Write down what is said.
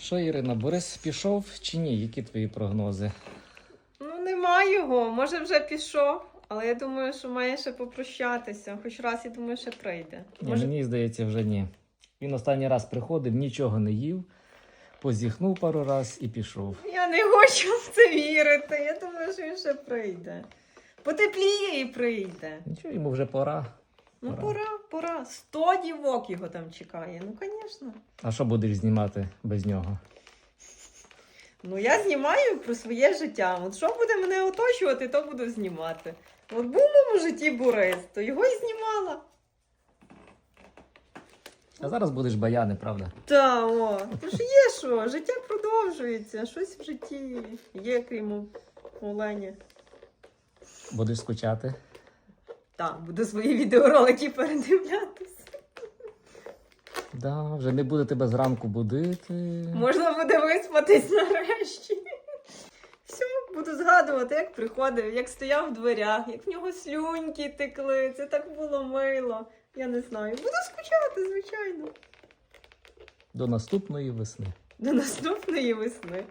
Що, Ірина, Борис пішов чи ні? Які твої прогнози? Ну, нема його. Може, вже пішов. Але я думаю, що має ще попрощатися. Хоч раз, я думаю, ще прийде. Ні, Може, Мені здається, вже ні. Він останній раз приходив, нічого не їв, позіхнув пару раз і пішов. я не хочу в це вірити. Я думаю, що він ще прийде. Потепліє і прийде. Нічого, йому вже пора. Ну, Пора. пора, пора. Сто дівок його там чекає. Ну, звісно. А що будеш знімати без нього? Ну, я знімаю про своє життя. От що буде мене оточувати, то буду знімати. От був в моєму житті Борис, то його і знімала. А зараз будеш баяни, правда? Та, о, то ж є що, життя продовжується, щось в житті є, крім Олені. Будеш скучати. Так, буду свої відеоролики передивлятися. Да, вже не буде тебе зранку будити. Можна буде виспатись нарешті. Все, буду згадувати, як приходив, як стояв в дверях, як в нього слюньки текли. Це так було мило. Я не знаю. Буду скучати, звичайно. До наступної весни. До наступної весни.